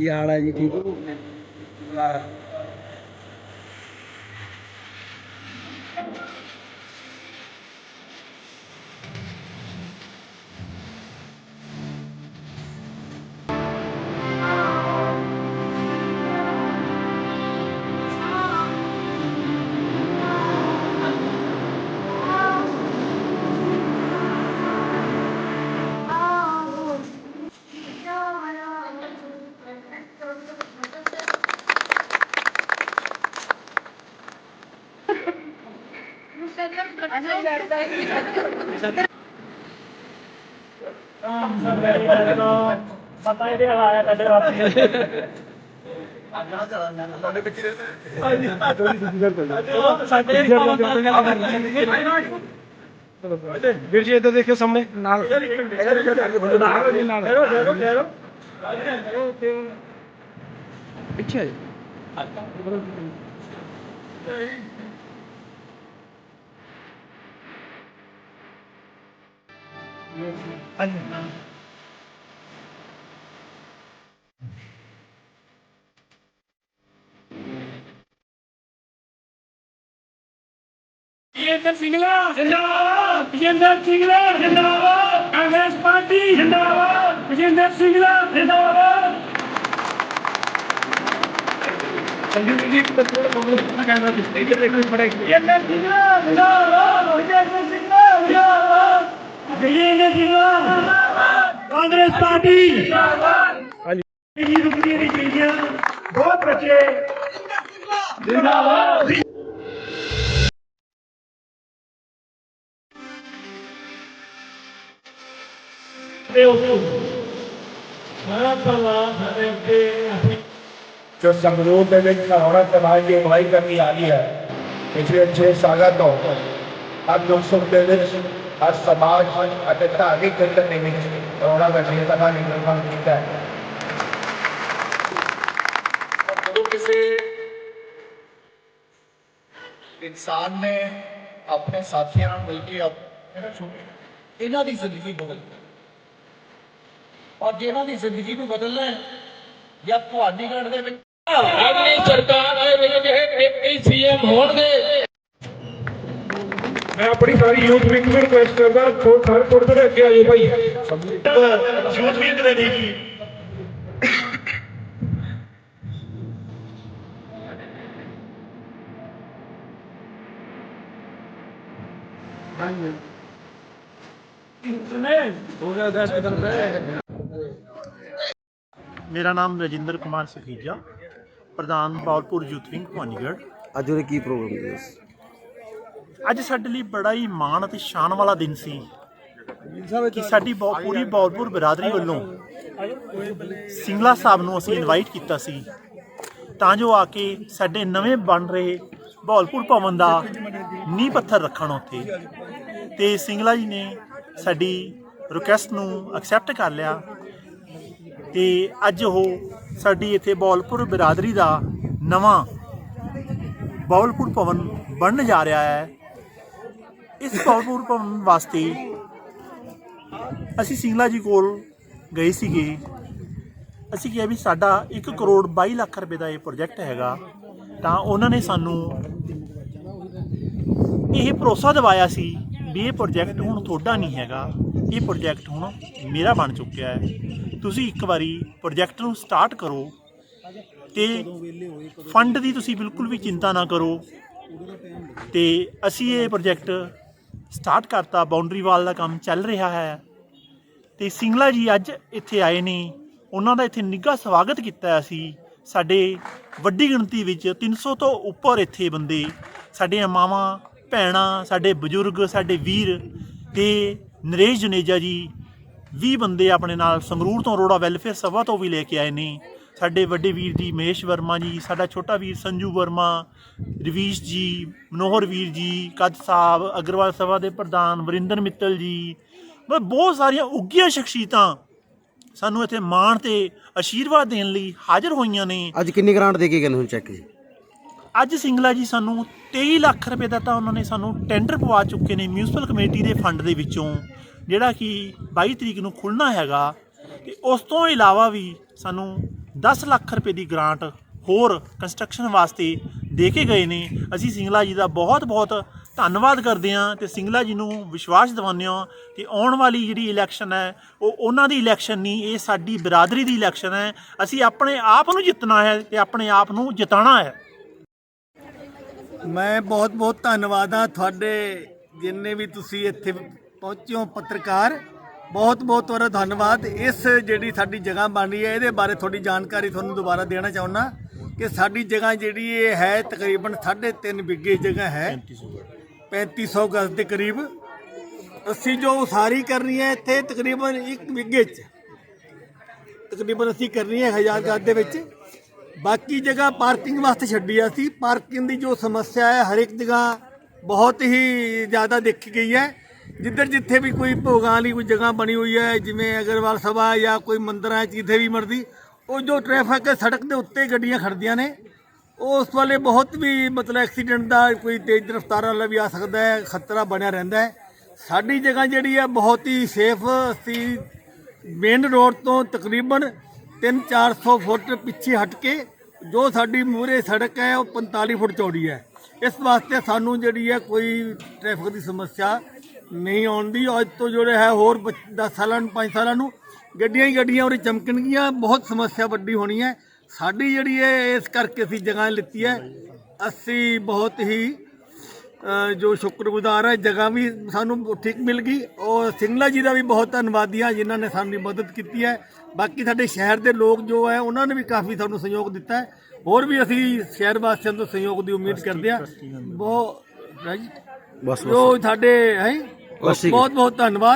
ਕੀ ਹਾਲ ਹੈ ਜੀ ਠੀਕ ਹੋ ਪਤਾ ਇਹਦੇ ਆਇਆ ਤੁਹਾਡੇ ਵਾਸਤੇ ਸਾਡੇ ਵੀਰ ਜੀ ਇੱਧਰ ਦੇਖਿਓ ਸਾਹਮਣੇ ਨਾਲ ਨਾਲ ਪਿੱਛੇ ਆ ਜਾਓ। ਜਿੰਦਰ ਸਿੰਘਲਾ ਜਿੰਦਾਬਾਦ ਜਿੰਦਰ ਸਿੰਘਲਾ ਜਿੰਦਾਬਾਦ ਕਾਂਗਰਸ ਪਾਰਟੀ ਜਿੰਦਾਬਾਦ ਜਿੰਦਰ ਸਿੰਘਲਾ ਜਿੰਦਾਬਾਦ ਸੰਜੀਵ ਜੀ ਕਿਤੇ ਥੋੜਾ ਕੰਮ ਕਰਨਾ ਚਾਹੀਦਾ ਹੈ ਇੱਧਰ ਦੇਖੋ ਬੜਾ ਜਿੰਦਰ ਸਿੰਘਲਾ ਜਿੰਦਾਬਾਦ ਜਿੰਦਰ ਸਿੰਘਲਾ ਜਿੰਦਾਬਾਦ ਜਿੰਦਰ ਸਿੰਘਲਾ ਜਿੰਦਾਬਾਦ ਕਾਂਗਰਸ ਪਾਰਟੀ ਜਿੰਦਾਬਾਦ ਹਾਂਜੀ। ਇਹ ਰੁਕਦੀ ਨਹੀਂ ਚਾਹੀਦੀਆਂ विजेंद्र सिंह कांग्रेस पार्टी। बहुत बच्चे। जो संगरूर होना खरौना की अगुवाई करनी आ रही है पिछले छह साल तो ਹਰ ਲੋਕਸਭ ਦੇ ਵਿੱਚ ਹਰ ਸਮਾਜ ਅਤੇ ਧਾਰਮਿਕ ਖੇਤਰ ਦੇ ਵਿੱਚ ਉਹਨਾਂ ਦਾ ਜੀਵਨ ਦਾ ਨਿਰਮਾਣ ਕੀਤਾ ਹੈ। ਜਦੋਂ ਕਿਸੇ ਇਨਸਾਨ ਨੇ ਆਪਣੇ ਸਾਥੀਆਂ ਨਾਲ ਮਿਲ ਕੇ ਇਹਨਾਂ ਦੀ ਜ਼ਿੰਦਗੀ ਬਦਲ ਔਰ ਜਿਹਨਾਂ ਦੀ ਜ਼ਿੰਦਗੀ ਨੂੰ ਬਦਲਣਾ ਹੈ ਜਾਂ ਭਵਾਨੀਗੜ੍ਹ ਦੇ ਵਿੱਚ ਸਰਕਾਰ ਆਏ ਵੇਲੇ ਜਿਹੜੇ ਸੀਐਮ ਹੋਣਗੇ। ਮੈਂ ਆਪਣੀ ਸਾਰੀ ਯੂਥ ਵਿੰਗ ਨੂੰ ਰਿਕੁਐਸਟ ਕਰਦਾ ਥੋੜਾ ਸਾਰੇ ਥੋੜੇ ਥੋੜੇ ਅੱਗੇ ਆ ਜਾਓ ਭਾਈ ਯੂਥ ਵੀ ਕਦੇ ਨਹੀਂ ਮੇਰਾ ਨਾਮ ਰਜਿੰਦਰ ਕੁਮਾਰ ਸੁਖੀਜਾ ਪ੍ਰਧਾਨ ਪੌਲਪੁਰ ਯੂਥ ਵਿੰਗ ਭਵਾਨੀਗੜ੍ਹ ਅੱਜ ਉਹਦੇ ਕੀ ਪ੍ਰੋਗਰਾਮ ਹੈ ਅੱਜ ਸਾਡੇ ਲਈ ਬੜਾ ਹੀ ਮਾਣ ਅਤੇ ਸ਼ਾਨ ਵਾਲਾ ਦਿਨ ਸੀ ਕਿ ਸਾਡੀ ਬਹੁ- ਪੂਰੀ ਬੌਲਪੁਰ ਬਰਾਦਰੀ ਵੱਲੋਂ ਸਿੰਗਲਾ ਸਾਹਿਬ ਨੂੰ ਅਸੀਂ ਇਨਵਾਈਟ ਕੀਤਾ ਸੀ। ਤਾਂ ਜੋ ਆ ਕੇ ਸਾਡੇ ਨਵੇਂ ਬਣ ਰਹੇ ਬੌਲਪੁਰ ਭਵਨ ਦਾ ਨੀਂਹ ਪੱਥਰ ਰੱਖਣ ਉੱਥੇ। ਤੇ ਸਿੰਗਲਾ ਜੀ ਨੇ ਸਾਡੀ ਰਿਕੁਐਸਟ ਨੂੰ ਐਕਸੈਪਟ ਕਰ ਲਿਆ। ਤੇ ਅੱਜ ਉਹ ਸਾਡੀ ਇੱਥੇ ਬੌਲਪੁਰ ਬਰਾਦਰੀ ਦਾ ਨਵਾਂ ਬੌਲਪੁਰ ਭਵਨ ਬਣਨ ਜਾ ਰਿਹਾ ਹੈ। ਇਸ ਬੌਲਪੁਰ ਭਵਨ ਵਾਸਤੇ ਅਸੀਂ ਸਿੰਗਲਾ ਜੀ ਕੋਲ ਗਏ ਸੀਗੇ। ਅਸੀਂ ਕਿਹਾ ਵੀ ਸਾਡਾ 1 ਕਰੋੜ 22 ਲੱਖ ਰੁਪਏ ਦਾ ਇਹ ਪ੍ਰੋਜੈਕਟ ਹੈਗਾ। ਤਾਂ ਉਹਨਾਂ ਨੇ ਸਾਨੂੰ ਇਹ ਭਰੋਸਾ ਦਿਵਾਇਆ ਸੀ ਵੀ ਇਹ ਪ੍ਰੋਜੈਕਟ ਹੁਣ ਤੁਹਾਡਾ ਨਹੀਂ ਹੈਗਾ। ਇਹ ਪ੍ਰੋਜੈਕਟ ਹੁਣ ਮੇਰਾ ਬਣ ਚੁੱਕਿਆ ਹੈ। ਤੁਸੀਂ ਇੱਕ ਵਾਰੀ ਪ੍ਰੋਜੈਕਟ ਨੂੰ ਸਟਾਰਟ ਕਰੋ ਤੇ ਫੰਡ ਦੀ ਤੁਸੀਂ ਬਿਲਕੁਲ ਵੀ ਚਿੰਤਾ ਨਾ ਕਰੋ। ਤੇ ਅਸੀਂ ਇਹ ਪ੍ਰੋਜੈਕਟ ਸਟਾਰਟ ਕਰਤਾ ਬਾਉਂਡਰੀ ਵਾਲ ਦਾ ਕੰਮ ਚੱਲ ਰਿਹਾ ਹੈ। ਤੇ ਸਿੰਗਲਾ ਜੀ ਅੱਜ ਇੱਥੇ ਆਏ ਨੇ। ਉਹਨਾਂ ਦਾ ਇੱਥੇ ਨਿੱਘਾ ਸਵਾਗਤ ਕੀਤਾ ਅਸੀਂ ਸਾਡੇ ਵੱਡੀ ਗਿਣਤੀ ਵਿੱਚ 300 ਤੋਂ ਉੱਪਰ ਇੱਥੇ ਬੰਦੇ ਸਾਡੀਆਂ ਮਾਵਾਂ, ਭੈਣਾਂ, ਸਾਡੇ ਬਜ਼ੁਰਗ, ਸਾਡੇ ਵੀਰ ਤੇ ਨਰੇਸ਼ ਜੁਨੇਜਾ ਜੀ 20 ਬੰਦੇ ਆਪਣੇ ਨਾਲ ਸੰਗਰੂਰ ਤੋਂ ਰੋੜਾ ਵੈਲਫੇਅਰ ਸਭਾ ਤੋਂ ਵੀ ਲੈ ਕੇ ਆਏ ਨੇ। ਸਾਡੇ ਵੱਡੇ ਵੀਰ ਜੀ ਮਹੇਸ਼ ਵਰਮਾ ਜੀ ਸਾਡਾ ਛੋਟਾ ਵੀਰ ਸੰਜੂ ਵਰਮਾ ਰਵੀਸ਼ ਜੀ ਮਨੋਹਰ ਵੀਰ ਜੀ ਕੱਦ ਸਾਹਿਬ ਅਗਰਵਾਲ ਸਭਾ ਦੇ ਪ੍ਰਧਾਨ ਵਰਿੰਦਰ ਮਿੱਤਲ ਜੀ ਮਤਲਬ ਬਹੁਤ ਸਾਰੀਆਂ ਉੱਗੀਆਂ ਸ਼ਖਸੀਅਤਾਂ ਸਾਨੂੰ ਇੱਥੇ ਮਾਣ ਤੇ ਆਸ਼ੀਰਵਾਦ ਦੇਣ ਲਈ ਹਾਜ਼ਰ ਹੋਈਆਂ ਨੇ। ਅੱਜ ਕਿੰਨੀ ਗ੍ਰਾਂਟ ਦੇ ਕੇ ਗਏ ਨੇ ਹੁਣ ਚੈੱਕ ਜੀ? ਅੱਜ ਸਿੰਗਲਾ ਜੀ ਸਾਨੂੰ 23 ਲੱਖ ਰੁਪਏ ਦਾ ਤਾਂ ਉਹਨਾਂ ਨੇ ਸਾਨੂੰ ਟੈਂਡਰ ਪਵਾ ਚੁੱਕੇ ਨੇ ਮਿਊਨਿਸਪਲ ਕਮੇਟੀ ਦੇ ਫੰਡ ਦੇ ਵਿੱਚੋਂ ਜਿਹੜਾ ਕਿ 22 ਤਰੀਕ ਨੂੰ ਖੁੱਲਣਾ ਹੈਗਾ ਤੇ ਉਸ ਤੋਂ ਇਲਾਵਾ ਵੀ ਸਾਨੂੰ 10 ਲੱਖ ਰੁਪਏ ਦੀ ਗ੍ਰਾਂਟ ਹੋਰ ਕੰਸਟਰਕਸ਼ਨ ਵਾਸਤੇ ਦੇ ਕੇ ਗਏ ਨੇ। ਅਸੀਂ ਸਿੰਗਲਾ ਜੀ ਦਾ ਬਹੁਤ ਬਹੁਤ ਧੰਨਵਾਦ ਕਰਦੇ ਹਾਂ ਤੇ ਸਿੰਗਲਾ ਜੀ ਨੂੰ ਵਿਸ਼ਵਾਸ ਦਿਵਾਉਂਦੇ ਹਾਂ ਕਿ ਆਉਣ ਵਾਲੀ ਜਿਹੜੀ ਇਲੈਕਸ਼ਨ ਹੈ, ਉਹ ਉਹਨਾਂ ਦੀ ਇਲੈਕਸ਼ਨ ਨਹੀਂ, ਇਹ ਸਾਡੀ ਬਰਾਦਰੀ ਦੀ ਇਲੈਕਸ਼ਨ ਹੈ। ਅਸੀਂ ਆਪਣੇ ਆਪ ਨੂੰ ਜਿੱਤਣਾ ਹੈ ਤੇ ਆਪਣੇ ਆਪ ਨੂੰ ਜਿਤਾਣਾ ਹੈ। ਮੈਂ ਬਹੁਤ ਬਹੁਤ ਧੰਨਵਾਦ ਆ ਤੁਹਾਡੇ ਜਿੰਨੇ ਵੀ ਤੁਸੀਂ ਇੱਥੇ ਪਹੁੰਚਿਓ ਪੱਤਰਕਾਰ। ਬਹੁਤ ਬਹੁਤ ਤੁਹਾਡਾ ਧੰਨਵਾਦ। ਇਸ ਜਿਹੜੀ ਸਾਡੀ ਜਗ੍ਹਾ ਬਣ ਰਹੀ ਹੈ, ਇਹਦੇ ਬਾਰੇ ਥੋੜੀ ਜਾਣਕਾਰੀ ਤੁਹਾਨੂੰ ਦੁਬਾਰਾ ਦੇਣਾ ਚਾਹੁੰਦਾ ਕਿ ਸਾਡੀ ਜਗ੍ਹਾ ਜਿਹੜੀ ਇਹ ਹੈ, ਤਕਰੀਬਨ 3.5 ਬਿੱਗੇ ਜਗ੍ਹਾ ਹੈ। 3500 ਗਜ਼ ਦੇ ਕਰੀਬ। ਅਸੀਂ ਜੋ ਉਸਾਰੀ ਕਰਨੀ ਹੈ, ਇੱਥੇ ਤਕਰੀਬਨ 1 ਬਿੱਗੇ 'ਚ। ਤਕਰੀਬਨ ਅਸੀਂ ਕਰਨੀ ਹੈ ਹਜ਼ਾਰ ਗਜ਼ ਦੇ ਵਿੱਚ। ਬਾਕੀ ਜਗ੍ਹਾ ਪਾਰਕਿੰਗ ਵਾਸਤੇ ਛੱਡੀ ਆ ਸੀ ਪਾਰਕਿੰਗ ਦੀ ਜੋ ਸਮੱਸਿਆ ਹੈ ਹਰ ਇੱਕ ਜਗ੍ਹਾ ਬਹੁਤ ਹੀ ਜ਼ਿਆਦਾ ਦੇਖੀ ਗਈ ਹੈ। ਜਿੱਧਰ ਜਿੱਥੇ ਵੀ ਕੋਈ ਭੋਗਾਂ ਲਈ ਕੋਈ ਜਗ੍ਹਾ ਬਣੀ ਹੋਈ ਹੈ, ਜਿਵੇਂ ਅਗਰਵਾਲ ਸਭਾ ਜਾਂ ਕੋਈ ਮੰਦਿਰ ਹੈ ਜਿੱਥੇ ਵੀ ਮਰਦੀ ਉਹ ਜੋ ਟ੍ਰੈਫਿਕ ਹੈ, ਸੜਕ ਦੇ ਉੱਤੇ ਗੱਡੀਆਂ ਖੜਦੀਆਂ ਨੇ। ਉਸ ਵਾਲੇ ਬਹੁਤ ਵੀ ਮਤਲਬ ਐਕਸੀਡੈਂਟ ਦਾ ਕੋਈ ਤੇਜ਼ ਰਫ਼ਤਾਰ ਵਾਲਾ ਵੀ ਆ ਸਕਦਾ ਹੈ, ਖਤਰਾ ਬਣਿਆ ਰਹਿੰਦਾ ਹੈ। ਸਾਡੀ ਜਗ੍ਹਾ ਜਿਹੜੀ ਹੈ, ਬਹੁਤ ਹੀ ਸੇਫ ਅਸੀਂ ਮੇਨ ਰੋਡ ਤੋਂ ਤਕਰੀਬਨ 3-400 ਫੁੱਟ ਪਿੱਛੇ ਹਟ ਕੇ ਜੋ ਸਾਡੀ ਮੂਹਰੇ ਸੜਕ ਹੈ, ਉਹ 45 ਫੁੱਟ ਚੌੜੀ ਹੈ। ਇਸ ਵਾਸਤੇ ਸਾਨੂੰ ਜਿਹੜੀ ਹੈ, ਕੋਈ ਟ੍ਰੈਫਿਕ ਦੀ ਸਮੱਸਿਆ ਨਹੀਂ ਆਉਂਦੀ। ਅੱਜ ਤੋਂ ਜਿਹੜੇ ਹੈ ਹੋਰ 10 ਸਾਲਾਂ ਨੂੰ 5 ਸਾਲਾਂ ਨੂੰ ਗੱਡੀਆਂ ਹੀ ਗੱਡੀਆਂ ਉਰੇ ਚਮਕਣਗੀਆਂ। ਬਹੁਤ ਸਮੱਸਿਆ ਵੱਡੀ ਹੋਣੀ ਹੈ। ਸਾਡੀ ਜਿਹੜੀ ਹੈ ਇਸ ਕਰਕੇ ਅਸੀਂ ਜਗ੍ਹਾ ਲਿੱਤੀ ਹੈ। ਅਸੀਂ ਬਹੁਤ ਹੀ ਜੋ ਸ਼ੁਕਰਗੁਜ਼ਾਰ ਹੈ ਜਗ੍ਹਾ ਵੀ ਸਾਨੂੰ ਠੀਕ ਮਿਲ ਗਈ। ਔਰ ਸਿੰਗਲਾ ਜੀ ਦਾ ਵੀ ਬਹੁਤ ਧੰਨਵਾਦੀ ਹਾਂ ਜਿਨ੍ਹਾਂ ਨੇ ਸਾਡੀ ਮਦਦ ਕੀਤੀ ਹੈ। ਬਾਕੀ ਸਾਡੇ ਸ਼ਹਿਰ ਦੇ ਲੋਕ ਜੋ ਹੈ ਉਹਨਾਂ ਨੇ ਵੀ ਕਾਫੀ ਸਾਨੂੰ ਸਹਿਯੋਗ ਦਿੱਤਾ ਹੈ। ਹੋਰ ਵੀ ਅਸੀਂ ਸ਼ਹਿਰ ਵਾਸੀਆਂ ਤੋਂ ਸਹਿਯੋਗ ਦੀ ਉਮੀਦ ਕਰਦੇ ਹਾਂ। ਬਹੁਤ ਰਾਜੀ ਬਸ। ਜੋ ਸਾਡੇ ਹੈ। ਬਹੁਤ ਬਹੁਤ ਧੰਨਵਾਦ।